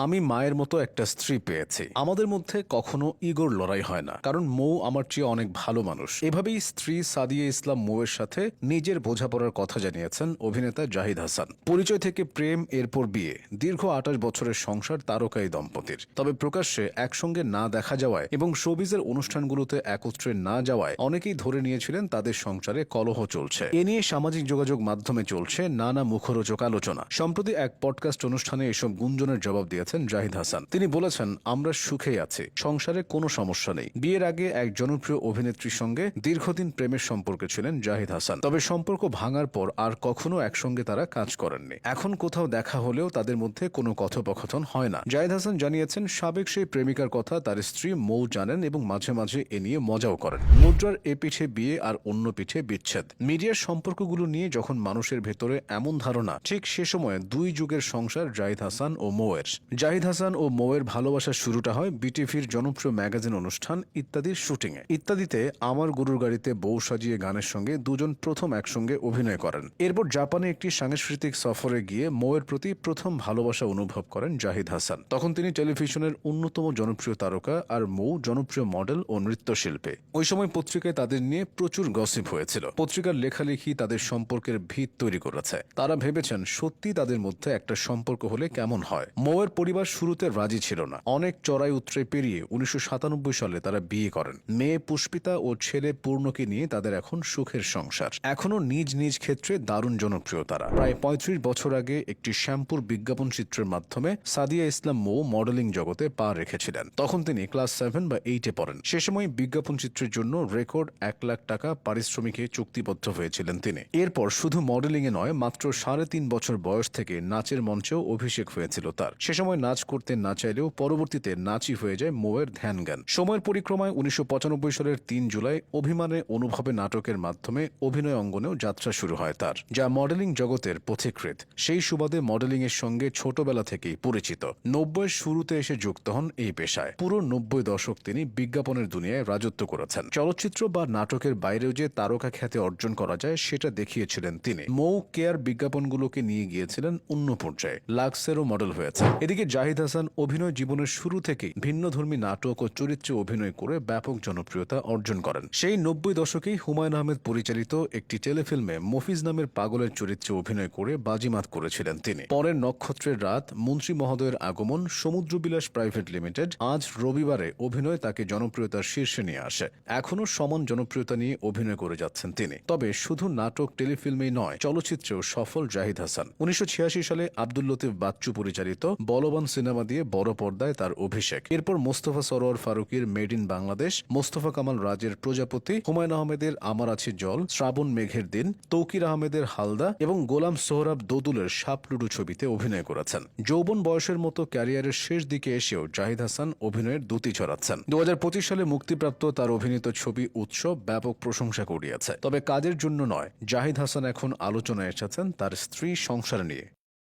আমি মায়ের মতো একটা স্ত্রী পেয়েছি। আমাদের মধ্যে কখনো ইগোর লড়াই হয় না, কারণ মৌ আমার চেয়ে অনেক ভালো মানুষ। এভাবেই স্ত্রী সাদিয়া ইসলাম মৌয়ের সাথে নিজের বোঝাপড়ার কথা জানিয়েছেন অভিনেতা জাহিদ হাসান। পরিচয় থেকে প্রেম, এরপর বিয়ে। দীর্ঘ আঠাশ বছরের সংসার তারকাই দম্পতির। তবে প্রকাশ্যে একসঙ্গে না দেখা যাওয়ায় এবং শোবিজের অনুষ্ঠানগুলোতে একত্রে না যাওয়ায় অনেকেই ধরে নিয়েছিলেন তাদের সংসারে কলহ চলছে। এ নিয়ে সামাজিক যোগাযোগ মাধ্যমে চলছে নানা মুখরোচক আলোচনা। সম্প্রতি এক পডকাস্ট অনুষ্ঠানে এসব গুঞ্জনের জবাব দিয়েছেন জাহিদ হাসান। তিনি বলেছেন, আমরা সুখেই আছি, সংসারে কোনো সমস্যা নেই। বিয়ের আগে এক জনপ্রিয় অভিনেত্রীর সঙ্গে দীর্ঘদিন প্রেমের সম্পর্কে ছিলেন জাহিদ হাসান। তবে সম্পর্ক ভাঙার পর আর কখনো একসঙ্গে তারা কাজ করেননি। এখন কোথাও দেখা হলেও তাদের মধ্যে কোনো কথোপকথন হয় না। জাহিদ হাসান জানিয়েছেন, সাবেক সেই প্রেমিকার কথা তার স্ত্রী মৌ জানেন এবং মাঝে মাঝে এ নিয়ে মজাও করেন। মুদ্রার এ পিঠে বিয়ে আর অন্য পিঠে বিচ্ছেদ। মিডিয়ার সম্পর্কগুলো নিয়ে যখন মানুষের ভেতরে এমন ধারণা, ঠিক সে সময়ে দুই যুগের সংসার জাহিদ হাসান ও মৌয়ের। জাহিদ হাসান ও মৌয়ের ভালোবাসার শুরুটা হয় বিটিভির জনপ্রিয় ম্যাগাজিন অনুষ্ঠান ইত্যাদির শুটিংয়ে। ইত্যাদিতে আমার গুরুর গাড়িতে বউ সাজিয়ে গানের সঙ্গে দুজন প্রথম একসঙ্গে অভিনয় করেন। এরপর জাপানে একটি সাংস্কৃতিক সফরে গিয়ে মৌয়ের প্রতি প্রথম ভালোবাসা অনুভব করেন জাহিদ হাসান। তখন তিনি টেলিভিশনের অন্যতম জনপ্রিয় তারকা আর মৌ জনপ্রিয় মডেল ও নৃত্যশিল্পী। ওই সময় পত্রিকায় তাদের নিয়ে প্রচুর গসিপ হয়েছিল। পত্রিকার লেখালেখি তাদের সম্পর্কের ভিত তৈরি করেছে। তারা ভেবেছেন সত্যি তাদের মধ্যে একটা সম্পর্ক হলে কেমন হয়। মৌয়ের পরিবার শুরুতে রাজি ছিল না। অনেক চড়াই উত্তরে পেরিয়ে উনিশশো সাতানব্বই সালে তারা বিয়ে করেন। মেয়ে পুষ্পিতা ও ছেলে পূর্ণকে নিয়ে তাদের এখন সুখের সংসার। এখনও নিজ নিজ ক্ষেত্রে দারুণ জনপ্রিয় তারা। প্রায় পঁয়ত্রিশ বছর আগে একটি শ্যাম্পুর বিজ্ঞাপন চিত্রের মাধ্যমে সাদিয়া ইসলাম মৌ মডেলিং জগতে পা রেখেছিলেন। তখন তিনি ক্লাস সেভেন বা এইটে পড়েন। সে সময় বিজ্ঞাপন চিত্রের জন্য রেকর্ড এক লাখ টাকা পারিশ্রমিকে চুক্তিবদ্ধ হয়েছিলেন তিনি। এরপর শুধু মডেলিংয়ে নয়, মাত্র সাড়ে তিন বছর বয়স থেকে নাচের মঞ্চেও অভিষেক হয়েছিল তার। সে সময় নাচ করতে না চাইলেও পরবর্তীতে নাচই হয়ে যায় মৌয়ের ধ্যান জ্ঞান সময়ের পরিক্রমায় উনিশশো সালের তিন জুলাই অভিমানে অনুভবে নাটকের মাধ্যমে অভিনয় অঙ্গনেও যাত্রা শুরু হয় তার, যা মডেলিং জগতের পথিকৃত সেই সুবাদে মডেলিং এর সঙ্গে ছোটবেলা থেকেই পরিচিত। নব্বইয়ের শুরুতে এসে যুক্ত হন এই পেশায়। পুরো নব্বই দশক তিনি বিজ্ঞাপনের দুনিয়ায় রাজত্ব করেছেন। চলচ্চিত্র বা নাটকের বাইরেও যে তারকা খ্যাতি অর্জন করা যায়, সেটা দেখিয়েছিলেন তিনি। মৌ কেয়ার বিজ্ঞাপনগুলোকে নিয়ে গিয়েছিলেন অন্য পর্যায়ে। লাক্সেরও মডেল হয়েছে এদিকে জাহিদ হাসান অভিনয় জীবনের শুরু থেকেই ভিন্নধর্মী নাটক ও চরিত্রে অভিনয় করে ব্যাপক জনপ্রিয়তা অর্জন করেন। সেই নব্বই দশকেই হুমায়ুন আহমেদ পরিচালিত একটি টেলিফিল্মে মফিজ নামের পাগলের চরিত্রে অভিনয় করে বাজিমাত করেছিলেন তিনি। পরের নক্ষত্রের রাত, মন্ত্রী মহোদয়ের আগমন, সমুদ্রবিলাস প্রাইভেট লিমিটেড, আজ রবিবারে অভিনয় তাকে জনপ্রিয়তার শীর্ষে নিয়ে আসে। এখনও সমান জনপ্রিয়তা নিয়ে অভিনয় করে যাচ্ছেন তিনি। তবে শুধু নাটক টেলিফিল্মেই নয়, চলচ্চিত্রেও সফল জাহিদ হাসান। উনিশশো ছিয়াশি সালে আব্দুল লতিফ বাচ্চু পরিচালিত বলবান সিনেমা দিয়ে বড় পর্দায় তার অভিষেক। এরপর মোস্তফা সরোয়ার ফারুকের মেড ইন বাংলাদেশ, মোস্তফা কামাল রাজের প্রজাপতি, হুমায়ুন আহমেদের আমার আছে জল, শ্রাবণ মেঘের দিন, তৌকির আহমেদের হালদা এবং গোলাম সোহরাব দোদুলের সাপলুডু ছবিতে অভিনয় করেছেন। যৌবন বয়সের মতো ক্যারিয়ারের শেষ দিকে এসেও জাহিদ হাসান অভিনয়ের দ্যুতি ছড়াচ্ছেন। দু হাজার পঁচিশ সালে মুক্তিপ্রাপ্ত তার অভিনীত ছবি উৎসব ব্যাপক প্রশংসা কুড়িয়েছে। তবে কাজের জন্য নয়, জাহিদ হাসান এখন আলোচনায় এসেছেন তার স্ত্রী সংসার নিয়ে।